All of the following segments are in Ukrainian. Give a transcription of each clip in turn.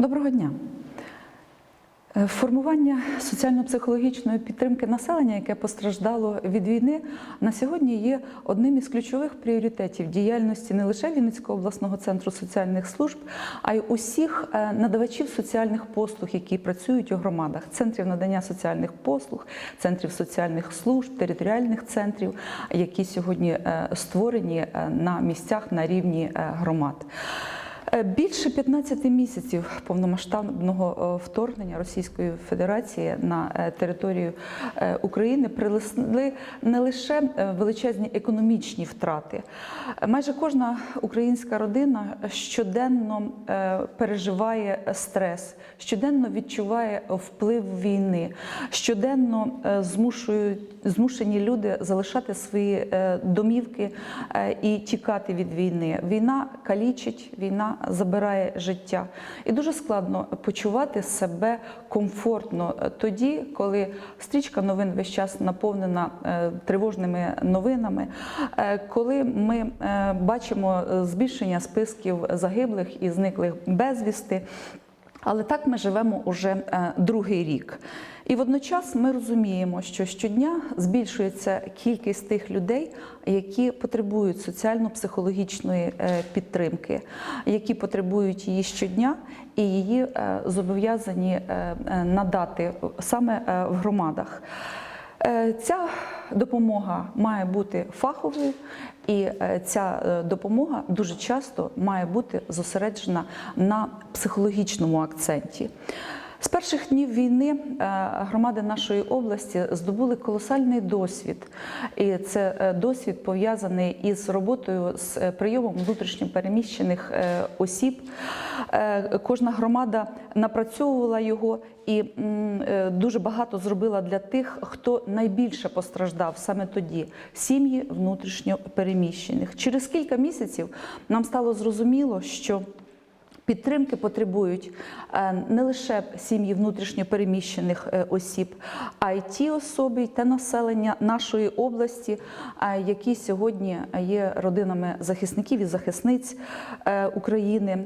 Доброго дня. Е, Формування соціально-психологічної підтримки населення, яке постраждало від війни, на сьогодні є одним із ключових пріоритетів діяльності не лише Вінницького обласного центру соціальних служб, а й усіх е, надавачів соціальних послуг, які працюють у громадах, центрів надання соціальних послуг, центрів соціальних служб, територіальних центрів, які сьогодні е, створені на місцях на рівні громад. Е, Більше 15 місяців повномасштабного е, вторгнення Російської Федерації на е, територію України принесли не лише величезні економічні втрати. Майже кожна українська родина щоденно переживає стрес, щоденно відчуває вплив війни, щоденно змушують змушені люди залишати свої домівки і тікати від війни. Війна калічить, війна забирає життя. І дуже складно почувати себе комфортно тоді, коли стрічка новин весь час наповнена е, тривожними новинами, е, коли ми е, бачимо збільшення списків загиблих і зниклих безвісти. Але так ми живемо уже другий рік. І водночас ми розуміємо, що щодня збільшується кількість тих людей, які потребують соціально-психологічної е, підтримки, які потребують її щодня і її е, зобов'язані е, надати саме в громадах. Ця допомога має бути фаховою, і ця допомога дуже часто має бути зосереджена на психологічному акценті. З перших днів війни е, громади нашої області здобули колосальний досвід, і це е, досвід пов'язаний із роботою з е, прийомом внутрішньопереміщених осіб. Кожна громада напрацьовувала його і дуже багато зробила для тих, хто найбільше постраждав саме тоді сім'ї внутрішньопереміщених. Через кілька місяців нам стало зрозуміло, що Підтримки потребують е, не лише сім'ї внутрішньопереміщених е, осіб, а й ті особи, те населення нашої області, е, які сьогодні є родинами захисників і захисниць України,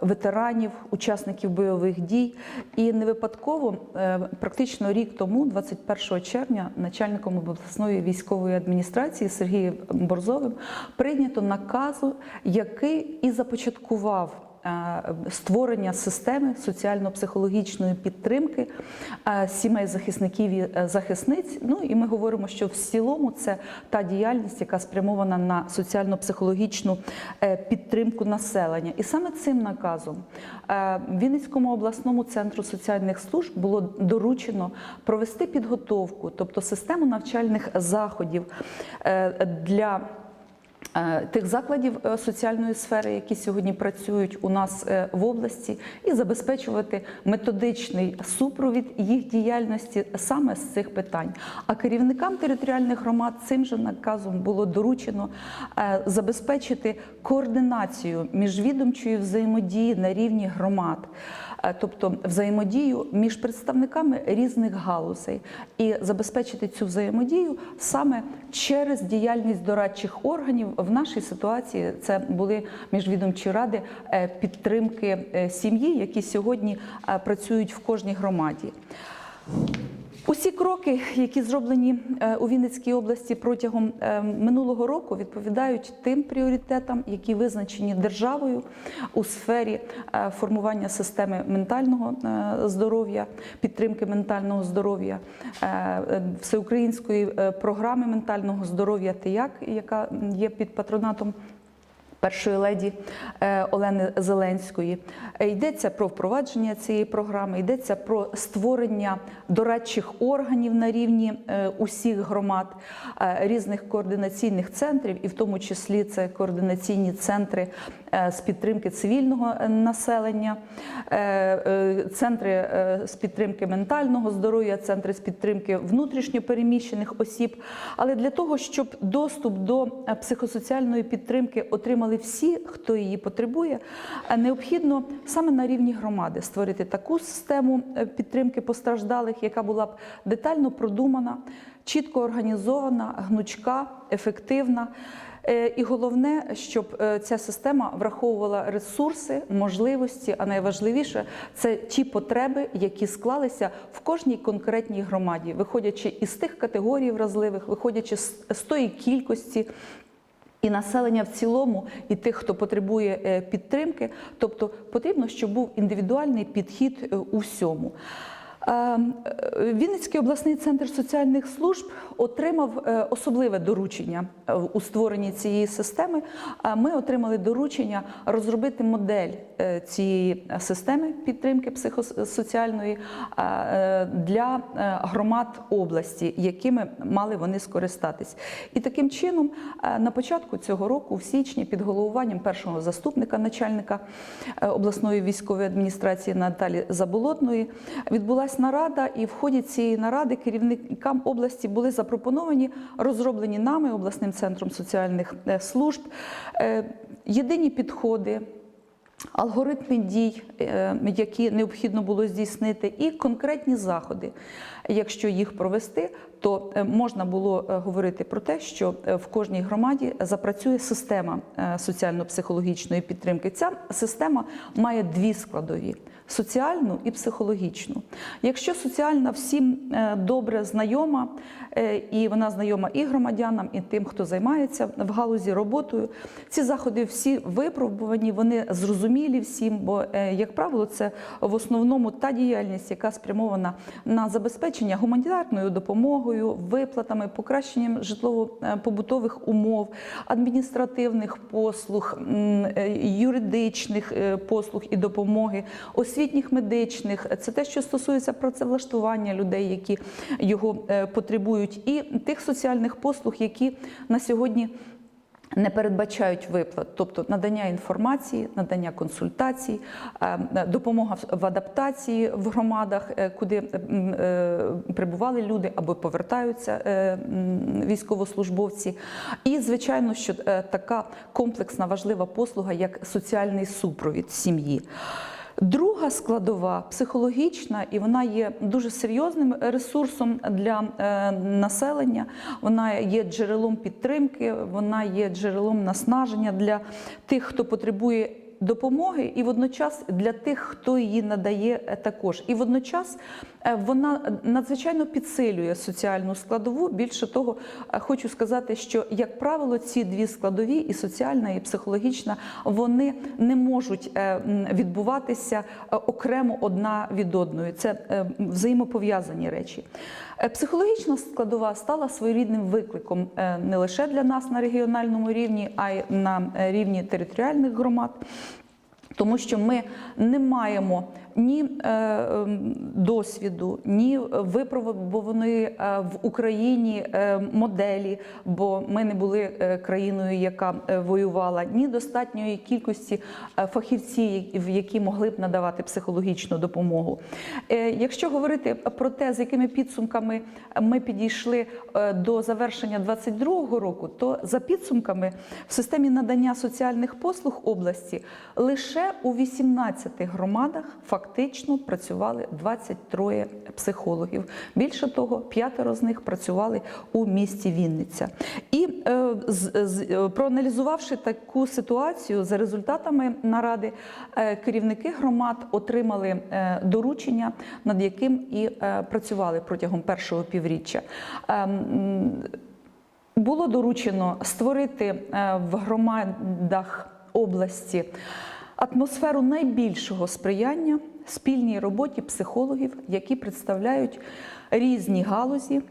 ветеранів, учасників бойових дій. І не випадково практично рік тому, 21 червня, начальником обласної військової адміністрації Сергієм Борзовим прийнято наказу, який і започаткував створення системи соціально-психологічної підтримки е, сімей захисників і е, захисниць. Ну і ми говоримо, що в цілому це та діяльність, яка спрямована на соціально-психологічну е, підтримку населення. І саме цим наказом е, Вінницькому обласному центру соціальних служб було доручено провести підготовку, тобто систему навчальних заходів е, для е, тих закладів е, соціальної сфери, які сьогодні працюють у нас е, в області, і забезпечувати методичний супровід їх діяльності саме з цих питань. А керівникам територіальних громад цим же наказом було доручено е, забезпечити координацію міжвідомчої взаємодії на рівні громад. Е, Тобто взаємодію між представниками різних галузей і забезпечити цю взаємодію саме через діяльність дорадчих органів. В нашій ситуації це були міжвідомчі ради е, підтримки е, сім'ї, які сьогодні працюють в кожній громаді. Усі кроки, які зроблені е, у Вінницькій області протягом е, минулого року, відповідають тим пріоритетам, які визначені державою у сфері е, формування системи ментального здоров'я, підтримки ментального здоров'я, всеукраїнської програми ментального здоров'я ТИЯК, яка є під патронатом першої леді е, Олени Зеленської. Е, Йдеться про впровадження цієї програми, йдеться про створення дорадчих органів на рівні е, усіх громад, різних координаційних центрів, і в тому числі це координаційні центри з підтримки цивільного населення, центри з підтримки ментального здоров'я, центри з підтримки внутрішньопереміщених осіб. Але для того, щоб доступ до психосоціальної підтримки отримали отримали всі, хто її потребує, е, необхідно саме на рівні громади створити таку систему е, підтримки постраждалих, яка була б детально продумана, чітко організована, гнучка, ефективна. Е, І головне, щоб ця система враховувала ресурси, можливості, а найважливіше це ті потреби, які склалися в кожній конкретній громаді, виходячи із тих категорій вразливих, виходячи з тої кількості. І населення в цілому, і тих, хто потребує е, підтримки, тобто потрібно, щоб був індивідуальний підхід е, у всьому. Е, е, Вінницький обласний центр соціальних служб отримав е, особливе доручення е, у створенні цієї системи. Ми отримали доручення розробити модель цієї системи підтримки психосоціальної для громад області, якими мали вони скористатись. І таким чином, на початку цього року, в січні, під головуванням першого заступника начальника обласної військової адміністрації Наталі Заболотної, відбулася нарада, і в ході цієї наради керівникам області були запропоновані розроблені нами обласним центром соціальних е, служб е, єдині підходи. Алгоритми дій, е, які необхідно було здійснити, і конкретні заходи. Якщо їх провести, то можна було говорити про те, що в кожній громаді запрацює система соціально-психологічної підтримки. Ця система має дві складові. Соціальну і психологічну. Якщо соціальна всім е, добре знайома, і вона знайома і громадянам, і тим, хто займається в галузі роботою, ці заходи всі випробувані, вони зрозумілі всім, бо, е, як правило, це в основному та діяльність, яка спрямована на забезпечення гуманітарною допомогою, виплатами, покращенням житлово-побутових умов, адміністративних послуг, е, юридичних е, послуг і допомоги, освітніх медичних. Це те, що стосується працевлаштування людей, які його е, потребують, і тих соціальних послуг, які на сьогодні. Не передбачають виплат, тобто надання інформації, надання консультацій, е, допомога в- адаптації в громадах, е, куди е, прибували люди або повертаються військовослужбовці. І, звичайно, що така комплексна важлива послуга, як соціальний супровід сім'ї. Друга складова психологічна, і вона є дуже серйозним ресурсом для е, населення. Вона є джерелом підтримки, вона є джерелом наснаження для тих, хто потребує. Допомоги і водночас для тих, хто її надає е, також. І водночас е, вона надзвичайно підсилює соціальну складову. Більше того, е, хочу сказати, що як правило, ці дві складові, і соціальна, і психологічна, вони не можуть е, відбуватися е, окремо одна від одної. Це е, взаємопов'язані речі. Е, Психологічна складова стала своєрідним викликом е, не лише для нас на регіональному рівні, а й на е, рівні територіальних громад. Тому що ми не маємо ні е, ем, досвіду, ні випробуваної е, в Україні е, моделі, бо ми не були країною, яка воювала, ні достатньої кількості фахівців, які могли б надавати психологічну допомогу. Якщо говорити про те, з якими підсумками ми підійшли до завершення 2022 року, то за підсумками в системі надання соціальних послуг області лише у 18 громадах фактично працювали 23 психологів. Більше того, п'ятеро з них працювали у місті Вінниця. І е, з- з- е, проаналізувавши таку ситуацію за результатами наради, е, керівники громад отримали е, доручення, над яким і е, працювали протягом першого півріччя. Ем, було доручено створити е, в громадах області атмосферу найбільшого сприяння спільній роботі психологів, які представляють різні галузі,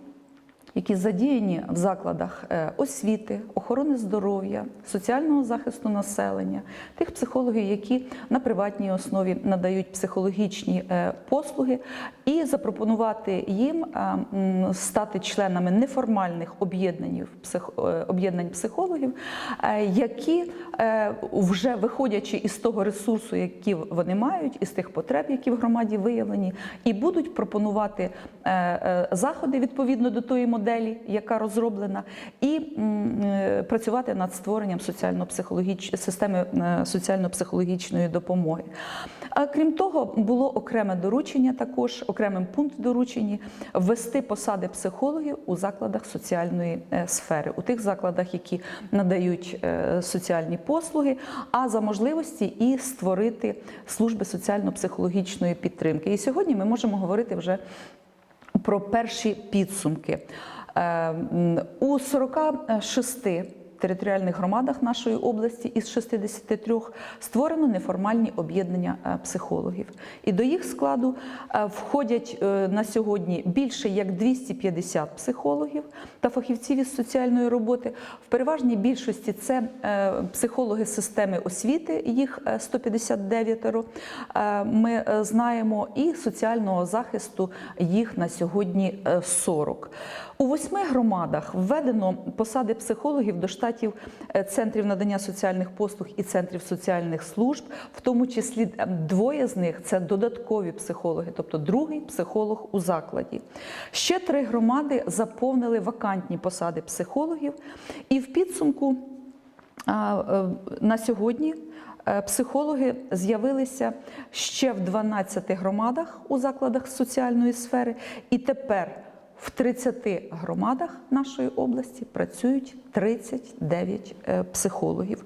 які задіяні в закладах е, освіти, охорони здоров'я, соціального захисту населення, тих психологів, які на приватній основі надають психологічні е, послуги, і запропонувати їм е, стати членами неформальних об'єднань психологів, які вже виходячи із того ресурсу, який вони мають, із тих потреб, які в громаді виявлені, і будуть пропонувати заходи відповідно до тої моделі, моделі, яка розроблена, і е, працювати над створенням системи е, соціально-психологічної допомоги. А крім того, було окреме доручення, також окремим пункт доручені ввести посади психологів у закладах соціальної е, сфери, у тих закладах, які надають соціальні послуги, а за можливості і створити служби соціально-психологічної підтримки. І сьогодні ми можемо говорити вже про перші підсумки. Е, У 46 територіальних громадах нашої області із 63 створено неформальні об'єднання е, психологів. І до їх складу е, входять е, на сьогодні більше як 250 психологів та фахівців із соціальної роботи. В переважній більшості це психологи системи освіти, їх е, 159 е, ми знаємо, і соціального захисту їх на сьогодні е, 40. У восьми громадах введено посади психологів до штатів е, центрів надання соціальних послуг і центрів соціальних служб, в тому числі е, двоє з них це додаткові психологи, тобто другий психолог у закладі. Ще три громади заповнили вакантні посади психологів, і в підсумку е, на сьогодні е, психологи з'явилися ще в 12 громадах у закладах соціальної сфери, і тепер в 30 громадах нашої області працюють 39 е, психологів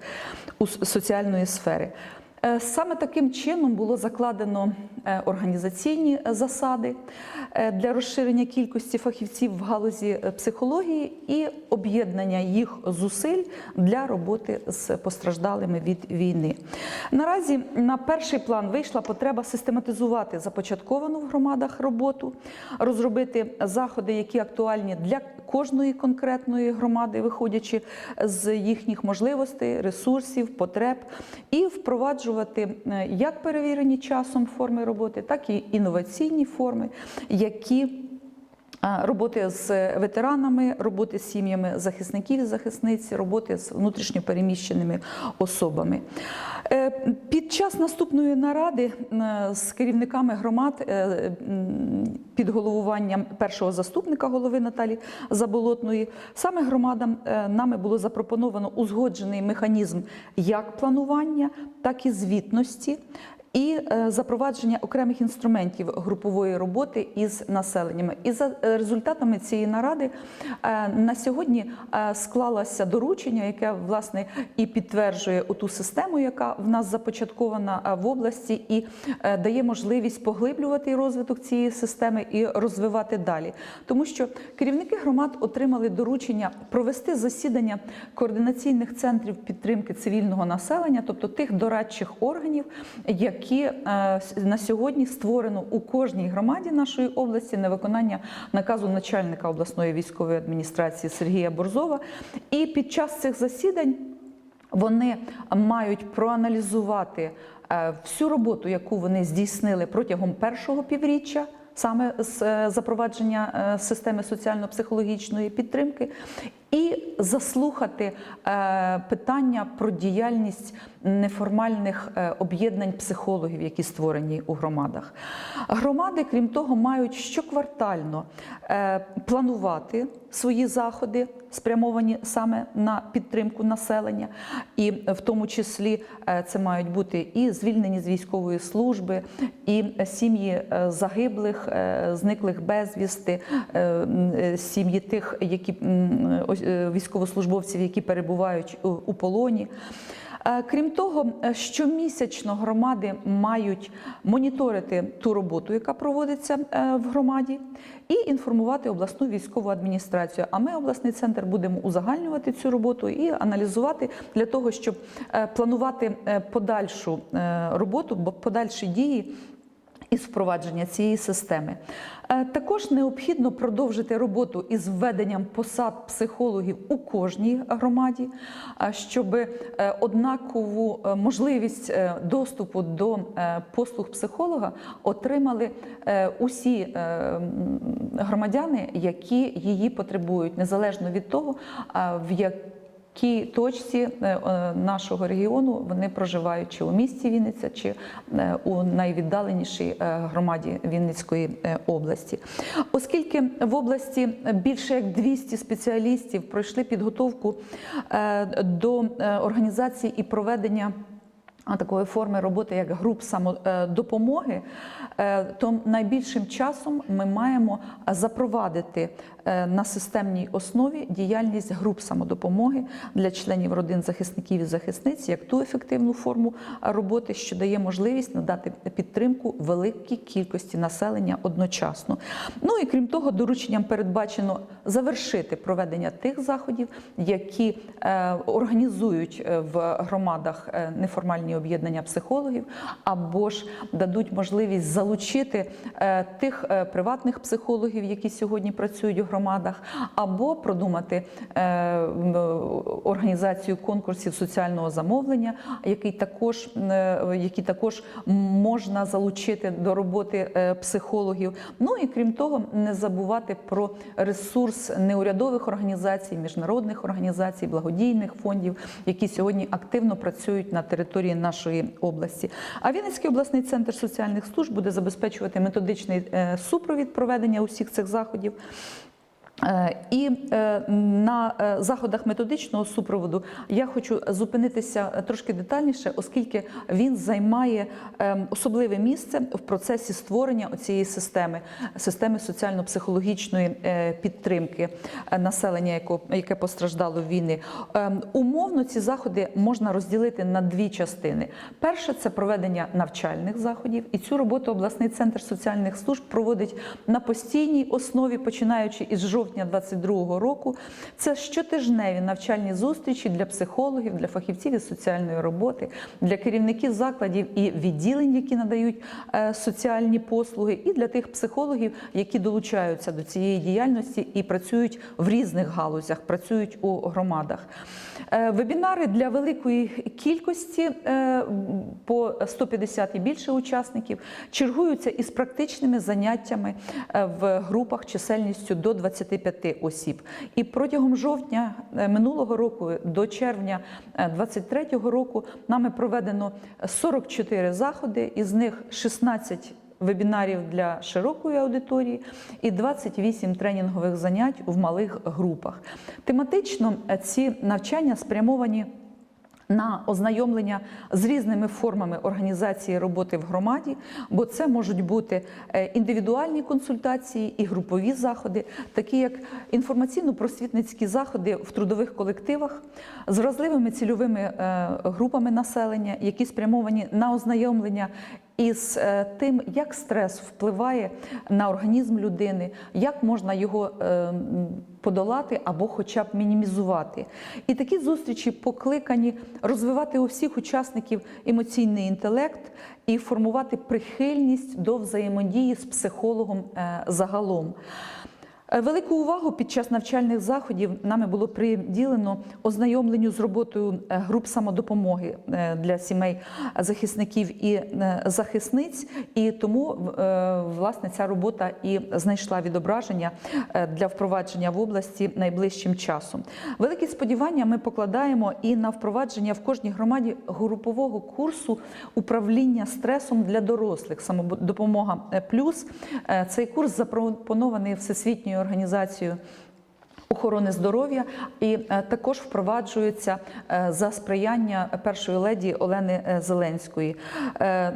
у соціальної сфери. Е, Саме таким чином було закладено е, організаційні засади е, для розширення кількості фахівців в галузі психології і об'єднання їх зусиль для роботи з постраждалими від війни. Наразі на перший план вийшла потреба систематизувати започатковану в громадах роботу, розробити заходи, які актуальні для кожної конкретної громади, виходячи з їхніх можливостей, ресурсів, потреб, і впроваджувати е, як перевірені часом форми роботи, так і інноваційні форми, які Роботи з ветеранами, роботи з сім'ями захисників і захисниць, роботи з внутрішньопереміщеними особами. Е, Під час наступної наради е, з керівниками громад е, під головуванням першого заступника голови Наталі Заболотної саме громадам нами було запропоновано узгоджений механізм як планування, так і звітності і е, запровадження окремих інструментів групової роботи із населеннями. І за е, результатами цієї наради е, на сьогодні склалося доручення, яке власне і підтверджує ту систему, яка в нас започаткована в області, і дає можливість поглиблювати розвиток цієї системи і розвивати далі. Тому що керівники громад отримали доручення провести засідання координаційних центрів підтримки цивільного населення, тобто тих дорадчих органів, які е, на сьогодні створено у кожній громаді нашої області на виконання наказу начальника обласної військової адміністрації Сергія Борзова. І під час цих засідань вони мають проаналізувати е, всю роботу, яку вони здійснили протягом першого півріччя. Саме з е, запровадження системи соціально-психологічної підтримки, і заслухати е, питання про діяльність неформальних е, об'єднань психологів, які створені у громадах. Громади, крім того, мають щоквартально е, планувати свої заходи, спрямовані саме на підтримку населення, і в тому числі це мають бути і звільнені з військової служби, і сім'ї загиблих, зниклих безвісти, сім'ї тих, які військовослужбовців, які перебувають у- полоні. Е, Крім того, е, щомісячно громади мають моніторити ту роботу, яка проводиться е, в громаді, і інформувати обласну військову адміністрацію. А ми, обласний центр, будемо узагальнювати цю роботу і аналізувати для того, щоб е, планувати е, подальшу е, роботу, бо подальші дії із впровадження цієї системи. Е, Також необхідно продовжити роботу із введенням посад психологів у кожній громаді, е, щоб е, однакову можливість доступу до послуг психолога отримали усі громадяни, які її потребують, незалежно від того, в як якій точці е, е, нашого регіону вони проживають, чи у місті Вінниця, чи е, у найвіддаленішій громаді Вінницької області. Оскільки в області більше як 200 спеціалістів пройшли підготовку до організації і проведення такої форми роботи, як груп самодопомоги, то найбільшим часом ми маємо запровадити на системній основі діяльність груп самодопомоги для членів родин захисників і захисниць як ту ефективну форму роботи, що дає можливість надати підтримку великій кількості населення одночасно. Ну і крім того, дорученням передбачено завершити проведення тих заходів, які е, організують е, в громадах е, неформальні об'єднання психологів, або ж дадуть можливість залучити е, тих е, приватних психологів, які сьогодні працюють у громадах, або продумати е, організацію конкурсів соціального замовлення, який також, е, які також можна залучити до роботи е, психологів. Ну і крім того, не забувати про ресурс неурядових організацій, міжнародних організацій, благодійних фондів, які сьогодні активно працюють на території нашої області. А Вінницький обласний центр соціальних служб буде забезпечувати методичний е, супровід проведення усіх цих заходів. Е, І е, на е, заходах методичного супроводу я хочу зупинитися трошки детальніше, оскільки він займає е, особливе місце в процесі створення цієї системи, системи соціально-психологічної підтримки населення, яке постраждало війни. Е, Умовно ці заходи можна розділити на дві частини. Перше це проведення навчальних заходів, і цю роботу обласний центр соціальних служб проводить на постійній основі, починаючи із жовтня 2022 року. Це щотижневі навчальні зустрічі для психологів, для фахівців із соціальної роботи, для керівників закладів і відділень, які надають е, соціальні послуги, і для тих психологів, які долучаються до цієї діяльності і працюють в різних галузях, працюють у громадах. Е, Вебінари для великої кількості е, по 150 і більше учасників чергуються із практичними заняттями в групах чисельністю до 25 осіб. І протягом жовтня е, минулого року до червня 2023 року нами проведено 44 заходи, із них 16 вебінарів для широкої аудиторії і 28 тренінгових занять в малих групах. Тематично е, ці навчання спрямовані на ознайомлення з різними формами організації роботи в громаді, бо це можуть бути е, індивідуальні консультації і групові заходи, такі як інформаційно-просвітницькі заходи в трудових колективах з вразливими цільовими е, групами населення, які спрямовані на ознайомлення із е, тим, як стрес впливає на організм людини, як можна його е, подолати або хоча б мінімізувати. І такі зустрічі покликані розвивати у всіх учасників емоційний інтелект і формувати прихильність до взаємодії з психологом е, загалом. Е, Велику увагу під час навчальних заходів нами було приділено ознайомленню з роботою е, груп самодопомоги е, для сімей захисників і захисниць, і тому власне ця робота і знайшла відображення для впровадження в області найближчим часом. Великі сподівання ми покладаємо і на впровадження в кожній громаді групового курсу управління стресом для дорослих. Самодопомога плюс цей курс запропонований всесвітньою організацією. Охорони здоров'я і е, також впроваджується е, за сприяння першої леді Олени е, Зеленської.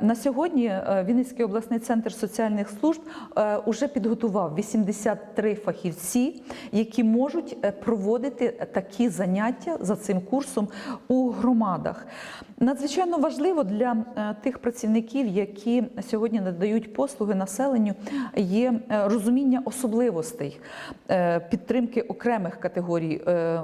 На сьогодні Вінницький обласний центр соціальних служб е, уже підготував 83 фахівці, які можуть проводити такі заняття за цим курсом у громадах. Надзвичайно важливо для тих працівників, які сьогодні надають послуги населенню, є розуміння особливостей підтримки окремих категорій е,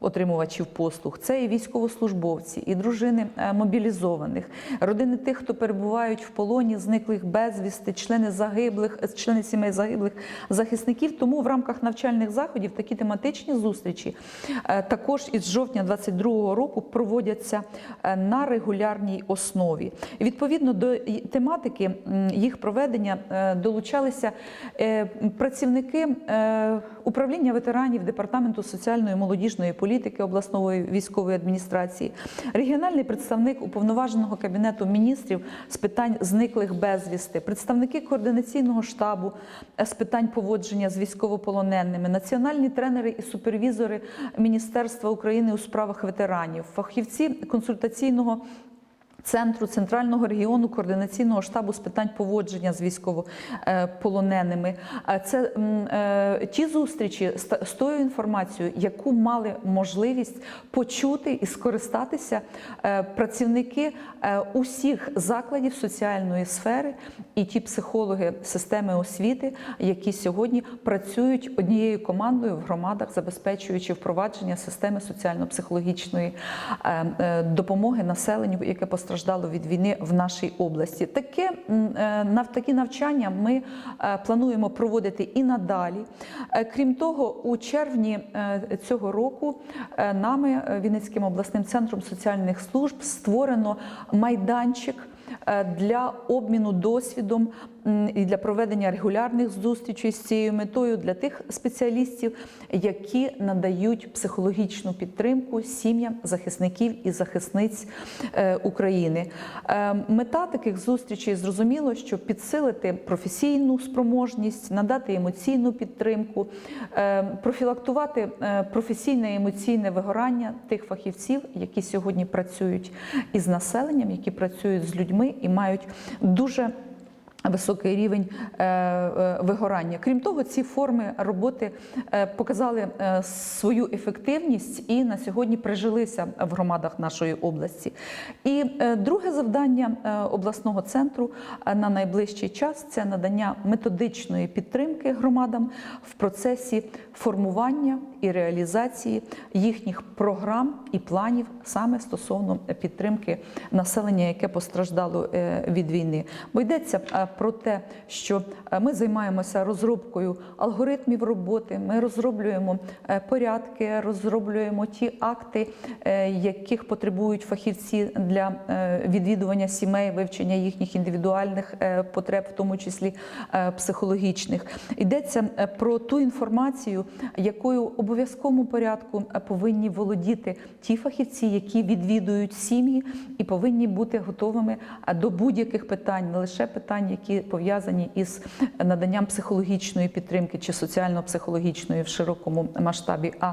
отримувачів послуг. Це і військовослужбовці, і дружини е, мобілізованих, родини тих, хто перебувають в полоні, зниклих безвісти, члени загиблих, е, члени сімей загиблих захисників. Тому в рамках навчальних заходів такі тематичні зустрічі також із жовтня 2022 року проводяться на регулярній основі. Відповідно до тематики їх проведення долучалися працівники управління ветеранів. Ветеранів Департаменту соціальної молодіжної політики обласної військової адміністрації, регіональний представник уповноваженого кабінету міністрів з питань зниклих безвісти, представники координаційного штабу з питань поводження з військовополоненими, національні тренери і супервізори Міністерства України у справах ветеранів, фахівці консультаційного. Центру центрального регіону координаційного штабу з питань поводження з військовополоненими. Е, Це е, ті зустрічі з- тою інформацією, яку мали можливість почути і скористатися е, працівники усіх закладів соціальної сфери і ті психологи системи освіти, які сьогодні працюють однією командою в громадах, забезпечуючи впровадження системи соціально-психологічної допомоги населенню, яке постраждало від війни в нашій області. Таке е, такі навчання ми е, плануємо проводити і надалі. Е, Крім того, у червні цього року нами Вінницьким обласним центром соціальних служб створено майданчик для обміну досвідом і для проведення регулярних зустрічей з цією метою для тих спеціалістів, які надають психологічну підтримку сім'ям захисників і захисниць е, України. Е, Мета таких зустрічей зрозуміло, що підсилити професійну спроможність, надати емоційну підтримку, е, профілактувати професійне і емоційне вигорання тих фахівців, які сьогодні працюють із населенням, які працюють з людьми і мають дуже Високий рівень е, е, вигорання. Крім того, ці форми роботи е, показали свою ефективність і на сьогодні прижилися в громадах нашої області. І друге завдання обласного центру на найближчий час це надання методичної підтримки громадам в процесі формування і реалізації їхніх програм і планів саме стосовно підтримки населення, яке постраждало від війни. Бо йдеться про те, що е, ми займаємося розробкою алгоритмів роботи, ми розроблюємо е, порядки, розроблюємо ті акти, е, яких потребують фахівці для відвідування сімей, вивчення їхніх індивідуальних потреб, в тому числі психологічних. Йдеться про ту інформацію, якою в обов'язковому порядку повинні володіти ті фахівці, які відвідують сім'ї, і повинні бути готовими до будь-яких питань, не лише питань, які пов'язані із наданням психологічної підтримки чи соціально-психологічної в широкому масштабі. а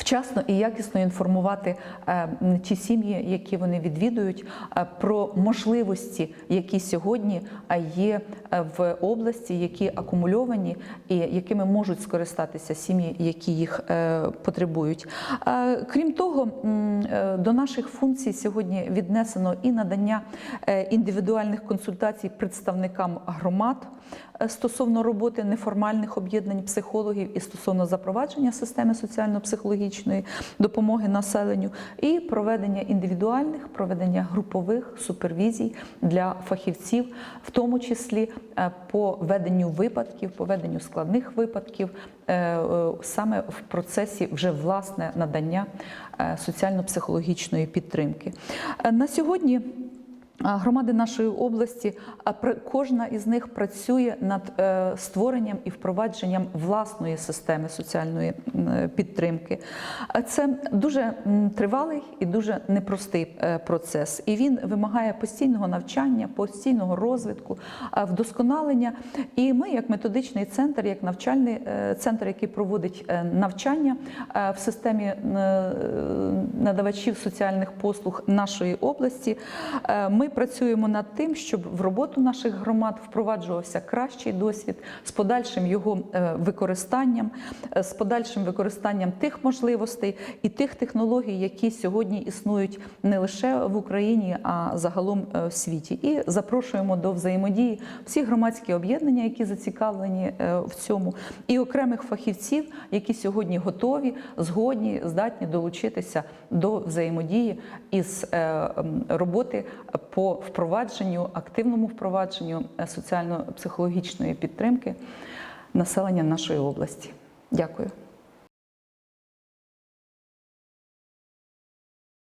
Вчасно і якісно інформувати е, ті сім'ї, які вони відвідують, е, про можливості, які сьогодні е, є в області, які акумульовані і якими можуть скористатися сім'ї, які їх потребують. Крім того, до наших функцій сьогодні віднесено і надання індивідуальних консультацій представникам громад стосовно роботи неформальних об'єднань психологів і стосовно запровадження системи соціально-психологічної допомоги населенню, і проведення індивідуальних, проведення групових супервізій для фахівців, в тому числі е, по веденню випадків, по веденню складних випадків, е, е, саме в процесі вже власне надання соціально-психологічної підтримки. На сьогодні. Громади нашої області, а кожна із них працює над е, створенням і впровадженням власної системи соціальної е, підтримки. Це дуже тривалий і дуже непростий е, процес. І він вимагає постійного навчання, постійного розвитку, вдосконалення. І ми, як методичний центр, як навчальний центр, який проводить навчання в системі надавачів соціальних послуг нашої області, е, працюємо над тим, щоб в роботу наших громад впроваджувався кращий досвід з подальшим його е, використанням, е, з подальшим використанням тих можливостей і тих технологій, які сьогодні існують не лише в Україні, а загалом е, в світі. І запрошуємо до взаємодії всі громадські об'єднання, які зацікавлені в цьому, і окремих фахівців, які сьогодні готові, згодні, здатні долучитися до взаємодії із роботи по впровадженню, активному впровадженню е, соціально-психологічної підтримки населення нашої області. Дякую.